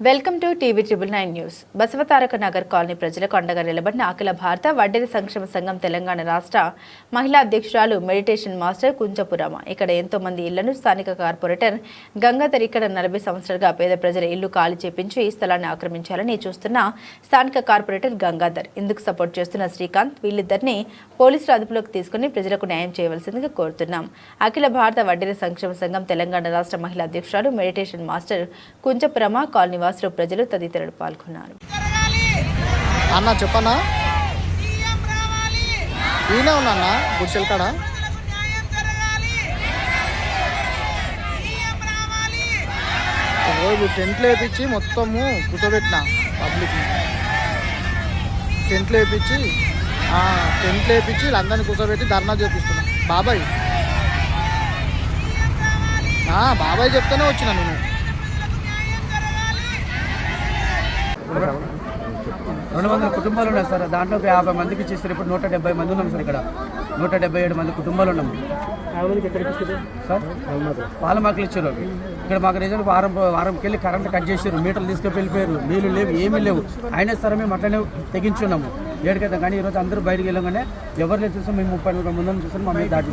Welcome to TV triple nine news. Basavataraka Nagar colony ప్రజలకు అండగా నిలబడిన అఖిల భారత వడ్డెర సంక్షేమ సంఘం తెలంగాణ రాష్ట్ర మహిళా అధ్యక్షురాలు మెడిటేషన్ మాస్టర్ కుంచపురామ ఇక్కడ ఎంతో మంది ఇళ్ళను స్థానిక కార్పొరేటర్ గంగాధర్ ఇక్కడ నలభై సంవత్సరాలుగా పేద ప్రజల ఇల్లు ఖాళీ చేపించి ఈ స్థలాన్ని ఆక్రమించాలని చూస్తున్న స్థానిక కార్పొరేటర్ గంగాధర్. ఇందుకు సపోర్ట్ చేస్తున్న శ్రీకాంత్ వీళ్ళిద్దరిని పోలీసులు అదుపులోకి తీసుకుని ప్రజలకు న్యాయం చేయవలసిందిగా కోరుతున్నాం. అఖిల భారత వడ్డెర సంక్షేమ సంఘం తెలంగాణ రాష్ట్ర మహిళా అధ్యక్షురాలు మెడిటేషన్ మాస్టర్ కుంచపురమ కాలనీ వాసులు ప్రజలు తదితరులు పాల్గొన్నారు. అన్న చెప్పన్నా ఈయనే ఉన్నా గుడిసెల కాడ? రోజు టెంట్లు వేపించి మొత్తము కూర్చోబెట్టిన పబ్లిక్ టెంట్లు వేపించి ఆ, టెంట్లు వేపించి వీళ్ళందరినీ కూర్చోబెట్టి ధర్నా చేపిస్తున్నా. బాబాయ్. ఆ, బాబాయ్ చెప్తేనే వచ్చిన నేను. రెండు వందల కుటుంబాలు ఉన్నాయి సార్. దాంట్లో ఒక యాభై మందికి చేస్తారు ఇప్పుడు నూట డెబ్బై మంది ఉన్నాం సార్ ఇక్కడ. నూట డెబ్బై ఏడు మంది కుటుంబాలు ఉన్నాం. సార్ పాలమాకులు ఇచ్చారు ఇక్కడ మాకు రీజన్ వారం వారంకి వెళ్ళి కరెంట్ కట్ చేసారు. మీటర్లు తీసుకొని వెళ్ళిపోయారు నీళ్ళు లేవు ఏమీ లేవు. అయినా సరే మేము అట్లనే తెగించున్నాము. ఏడుకైతే కానీ ఈరోజు అందరూ బయటికి వెళ్ళగానే ఎవరిని చూసాం మేము ముప్పై నలభై మందిని చూసాం మా మీద దాటి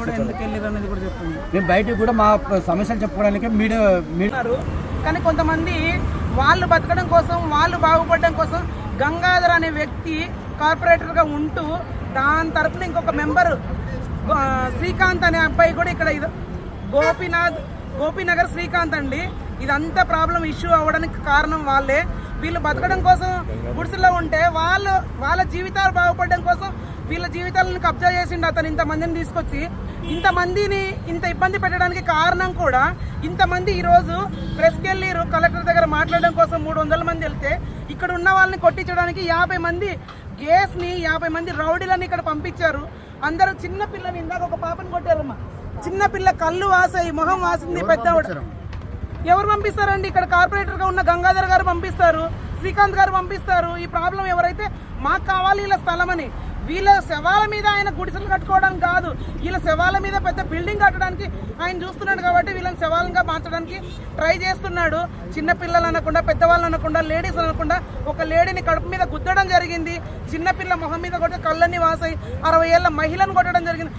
మేము బయటికి కూడా మా సమస్యలు చెప్పుకోవడానికి మీడియా మీడియా కానీ కొంతమంది వాళ్ళు బతకడం కోసం వాళ్ళు బాగుపడడం కోసం గంగాధర్ అనే వ్యక్తి కార్పొరేటర్గా ఉంటూ దాని తరపున ఇంకొక మెంబర్ శ్రీకాంత్ అనే అబ్బాయి కూడా ఇక్కడ ఇది గోపీనాథ్ గోపీనగర్ శ్రీకాంత్ అండి. ఇదంతా ప్రాబ్లం ఇష్యూ అవ్వడానికి కారణం వాళ్ళే. వీళ్ళు బతకడం కోసం గుడిసెలో ఉంటే వాళ్ళు వాళ్ళ జీవితాలు బాగుపడడం కోసం వీళ్ళ జీవితాలను కబ్జా చేసిండు అతను ఇంతమందిని తీసుకొచ్చి. ఇంతమందిని ఇంత ఇబ్బంది పెట్టడానికి కారణం కూడా ఇంతమంది ఈరోజు ప్రెస్కి వెళ్ళిరు కలెక్టర్ దగ్గర మాట్లాడడం కోసం మూడు వందల మంది వెళ్తే ఇక్కడ ఉన్న వాళ్ళని కొట్టించడానికి యాభై మంది గేస్ని యాభై మంది రౌడీలని ఇక్కడ పంపించారు. అందరూ చిన్న పిల్లని ఇందాక ఒక పాపని కొట్టారమ్మా. చిన్న పిల్ల కళ్ళు వాసాయి మొహం వాసింది పెద్ద ఎవరు పంపిస్తారండి? ఇక్కడ కార్పొరేటర్గా ఉన్న గంగాధర్ గారు పంపిస్తారు శ్రీకాంత్ గారు పంపిస్తారు. ఈ ప్రాబ్లం ఎవరైతే మాకు కావాలి వీళ్ళ స్థలం అని వీళ్ళ శవాల మీద ఆయన గుడిసెలు కట్టుకోవడం కాదు. వీళ్ళ శవాల మీద పెద్ద బిల్డింగ్ కట్టడానికి ఆయన చూస్తున్నాడు కాబట్టి వీళ్ళని శవాలంగా మార్చడానికి ట్రై చేస్తున్నాడు. చిన్న పిల్లలు అనకుండా పెద్దవాళ్ళు అనకుండా లేడీస్ అనకుండా ఒక లేడీని కడుపు మీద గుద్దడం జరిగింది. చిన్నపిల్ల మొహం మీద కొట్టి కళ్ళని వాసాయి. అరవై ఏళ్ళ మహిళను కొట్టడం జరిగింది.